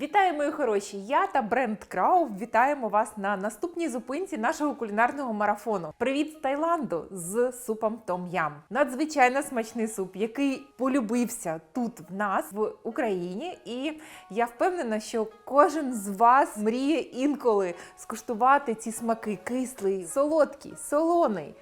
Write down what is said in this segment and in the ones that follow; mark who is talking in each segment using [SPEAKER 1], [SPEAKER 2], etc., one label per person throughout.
[SPEAKER 1] Вітаю, мої хороші! Я та бренд Крау вітаємо вас на наступній зупинці нашого кулінарного марафону. Привіт з Таїланду з супом Том Ям. Надзвичайно смачний суп, який полюбився тут в нас в Україні. І я впевнена, що кожен з вас мріє інколи скуштувати ці смаки: кислий, солодкий, солоний.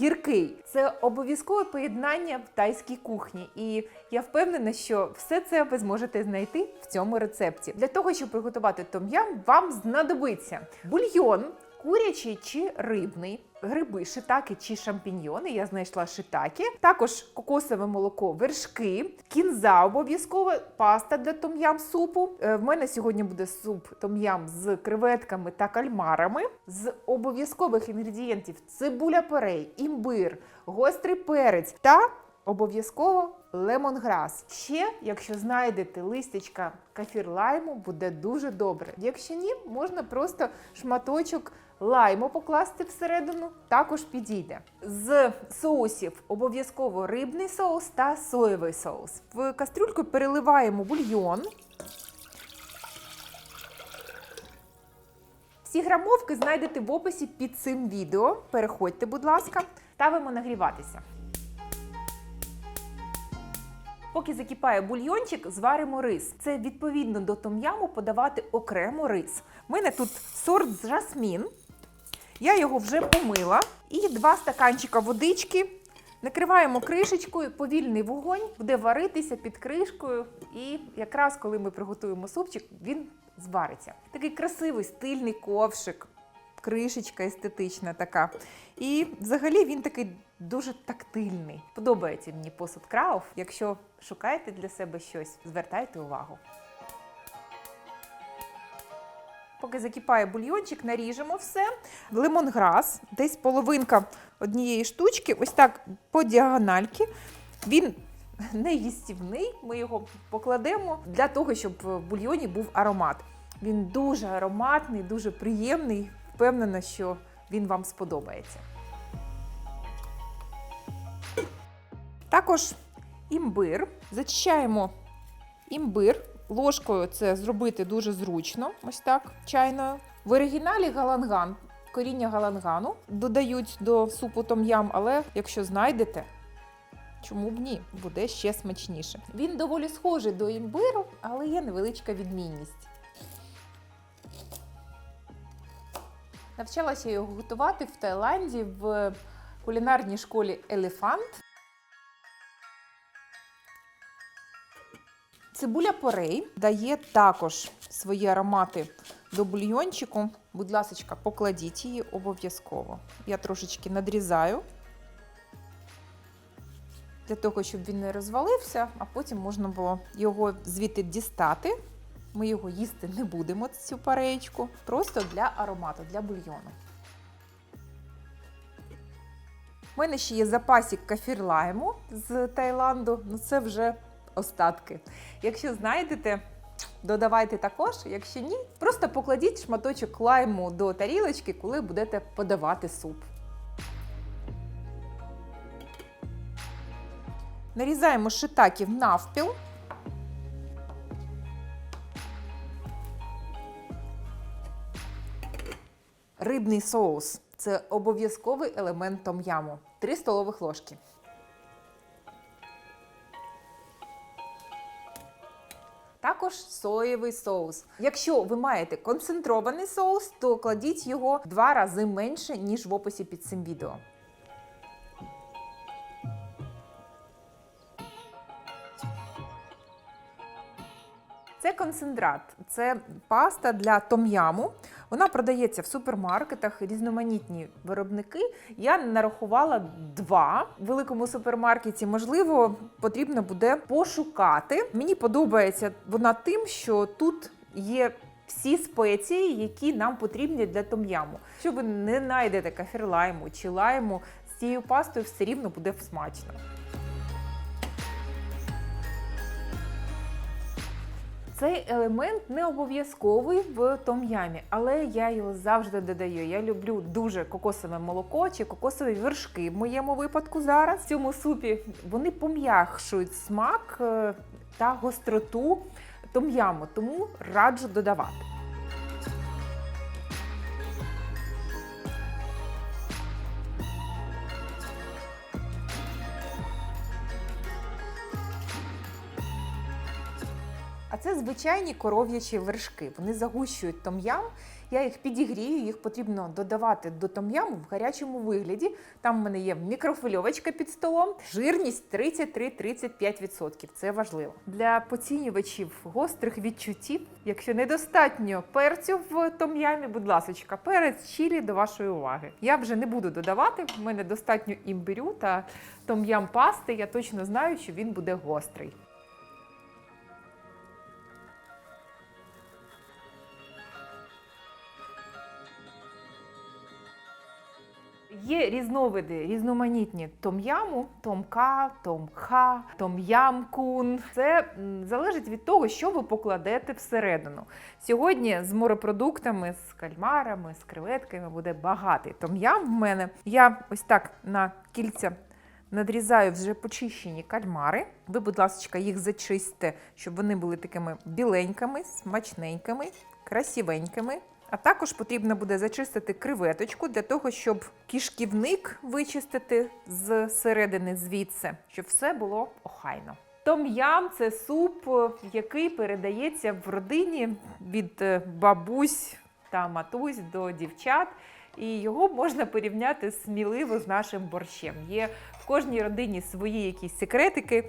[SPEAKER 1] Гіркий це обов'язкове поєднання в тайській кухні, і я впевнена, що все це ви зможете знайти в цьому рецепті. Для того, щоб приготувати том'ям, вам знадобиться бульйон, курячий чи рибний, гриби, шитаки чи шампіньйони. Я знайшла шитаки, також кокосове молоко, вершки, кінза обов'язково, паста для том'ям супу. Е, В мене сьогодні буде суп том'ям з креветками та кальмарами. З обов'язкових інгредієнтів цибуля порей, імбир, гострий перець та обов'язково лемонграс. Ще, якщо знайдете листячка кафір лайму, буде дуже добре. Якщо ні, можна просто шматочок лайму покласти всередину, також підійде. З соусів обов'язково рибний соус та соєвий соус. В кастрюльку переливаємо бульйон. Всі грамовки знайдете в описі під цим відео. Переходьте, будь ласка, ставимо нагріватися. Поки закипає бульйончик, зваримо рис. Це відповідно до том'яму подавати окремо рис. У мене тут сорт жасмін. Я його вже помила. І два стаканчика водички. Накриваємо кришечкою, повільний вогонь буде варитися під кришкою. І якраз коли ми приготуємо супчик, він звариться. Такий красивий стильний ковшик, кришечка естетична така. І взагалі він такий дуже тактильний. Подобається мені посуд крауф. Якщо шукаєте для себе щось, звертайте увагу. Поки закипає бульйончик, наріжемо все. Лимонграс, десь половинка однієї штучки, ось так по діагональки. Він не їстівний, ми його покладемо для того, щоб в бульйоні був аромат. Він дуже ароматний, дуже приємний. Впевнена, що він вам сподобається. Також імбир. Зачищаємо імбир. Ложкою це зробити дуже зручно, ось так, чайною. В оригіналі галанган, коріння галангану додають до супу том'ям, але якщо знайдете, чому б ні, буде ще смачніше. Він доволі схожий до імбиру, але є невеличка відмінність. Навчалася його готувати в Таїланді в кулінарній школі Елефант. Цибуля порей дає також свої аромати до бульйончику. Будь ласка, покладіть її обов'язково. Я трошечки надрізаю для того, щоб він не розвалився, а потім можна було його звідти дістати. Ми його їсти не будемо, цю пареєчку, просто для аромату, для бульйону. У мене ще є запасік кафір лайму з Таїланду, ну це вже остатки. Якщо знайдете, додавайте також. Якщо ні, просто покладіть шматочок лайму до тарілочки, коли будете подавати суп. Нарізаємо шитаків навпіл. Рибний соус це обов'язковий елемент том'яму. 3 столових ложки. Також соєвий соус. Якщо ви маєте концентрований соус, то кладіть його в два рази менше, ніж в описі під цим відео. Це концентрат, це паста для том'яму. Вона продається в супермаркетах, різноманітні виробники. Я нарахувала два в великому супермаркеті. Можливо, потрібно буде пошукати. Мені подобається вона тим, що тут є. Всі спеції, які нам потрібні для том'яму. Якщо ви не знайдете кафір лайму чи лайму, з цією пастою все рівно буде смачно. Цей елемент не обов'язковий в том'ямі, але я його завжди додаю. Я люблю дуже кокосове молоко чи кокосові вершки в моєму випадку зараз. В цьому супі вони пом'якшують смак е, та гостроту том'яму, тому раджу додавати. А це звичайні коров'ячі вершки. Вони загущують том'ям. Я їх підігрію, їх потрібно додавати до том'яму в гарячому вигляді. Там в мене є мікрофильовочка під столом, жирність 33-35%. Це важливо. Для поцінювачів гострих відчуттів, якщо недостатньо перцю в том'ямі, будь ласка, перець чилі до вашої уваги. Я вже не буду додавати. В мене достатньо імбирю та том'ям пасти. Я точно знаю, що він буде гострий. Є різновиди, різноманітні том'яму, томка, томха, том'ям-кун. Це залежить від того, що ви покладете всередину. Сьогодні з морепродуктами, з кальмарами, з креветками буде багатий том'ям в мене. Я ось так на кільця надрізаю вже почищені кальмари. Ви, будь ласка, їх зачистите, щоб вони були такими біленькими, смачненькими, красивенькими. А також потрібно буде зачистити креветочку для того, щоб кишківник вичистити з середини звідси, щоб все було охайно. Том'ям це суп, який передається в родині від е, бабусь та матусь до дівчат. І його можна порівняти сміливо з нашим борщем. Є в кожній родині свої якісь секретики.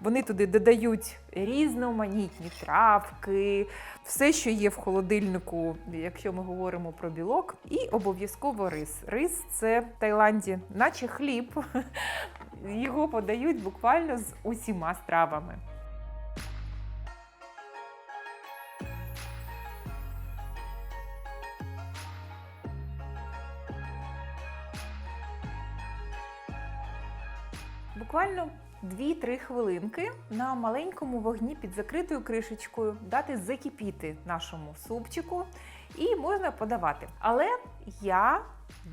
[SPEAKER 1] Вони туди додають різноманітні травки, все, що є в холодильнику, якщо ми говоримо про білок, і обов'язково рис. Рис це в Таїланді, наче хліб. Його подають буквально з усіма стравами. Буквально 2-3 хвилинки на маленькому вогні під закритою кришечкою дати закипіти нашому супчику і можна подавати. Але я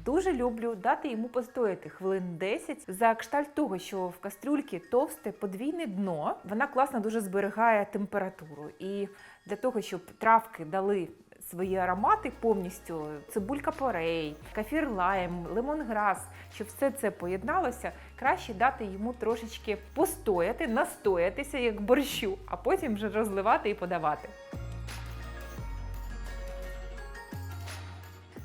[SPEAKER 1] дуже люблю дати йому постояти хвилин 10 за кшталт того, що в кастрюльці товсте подвійне дно. Вона класно дуже зберігає температуру. І для того, щоб травки дали свої аромати повністю цибулька порей, кафір лайм, лемонграс, щоб все це поєдналося, краще дати йому трошечки постояти, настоятися як борщу, а потім вже розливати і подавати.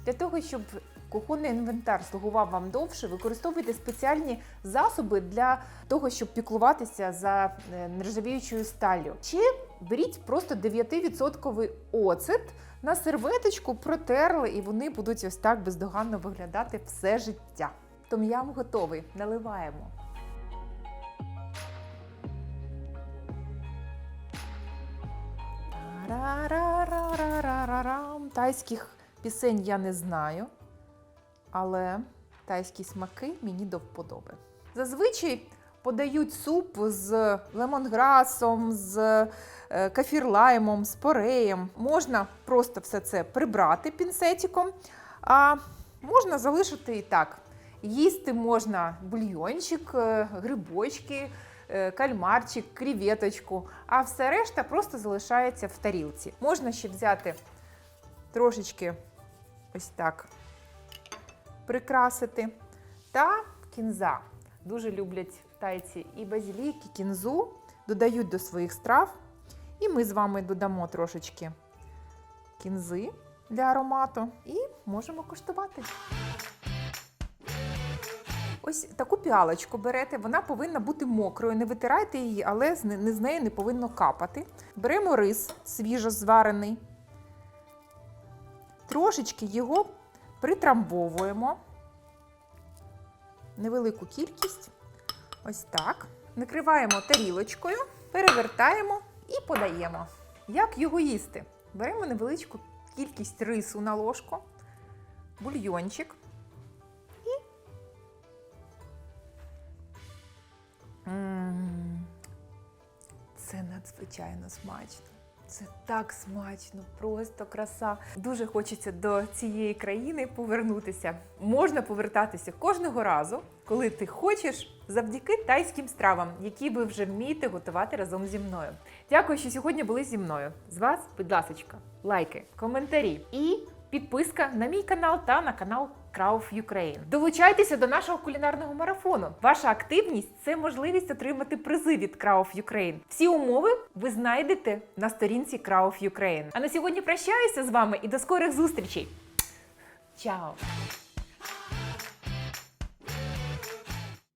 [SPEAKER 1] Для того, щоб кухонний інвентар слугував вам довше, використовуйте спеціальні засоби для того, щоб піклуватися за е, нержавіючою сталлю. Чи беріть просто 9% оцет на серветочку, протерли, і вони будуть ось так бездоганно виглядати все життя. Том'ям готовий. Наливаємо. Тайських пісень я не знаю, але тайські смаки мені до вподоби. Зазвичай подають суп з лемонграсом, з е, кафірлаймом, з пореєм. Можна просто все це прибрати пінцетиком, а можна залишити і так. Їсти можна бульйончик, е, грибочки, е, кальмарчик, креветочку, а все решта просто залишається в тарілці. Можна ще взяти трошечки ось так прикрасити. Та кінза. Дуже люблять тайці і базілік, і кінзу, додають до своїх страв. І ми з вами додамо трошечки кінзи для аромату і можемо коштувати. Ось таку піалочку берете, вона повинна бути мокрою. Не витирайте її, але з неї не повинно капати. Беремо рис свіжо зварений, трошечки його притрамбовуємо. Невелику кількість. Ось так. Накриваємо тарілочкою, перевертаємо і подаємо. Як його їсти? Беремо невеличку кількість рису на ложку, бульйончик. М, Це надзвичайно смачно. Це так смачно, просто краса. Дуже хочеться до цієї країни повернутися. Можна повертатися кожного разу, коли ти хочеш завдяки тайським стравам, які ви вже вмієте готувати разом зі мною. Дякую, що сьогодні були зі мною. З вас, будь ласка, лайки, коментарі і підписка на мій канал та на канал Крауф Ukraine. Долучайтеся до нашого кулінарного марафону. Ваша активність це можливість отримати призи від Крауф Ukraine. Всі умови ви знайдете на сторінці Крауф Ukraine. А на сьогодні прощаюся з вами і до скорих зустрічей. Чао!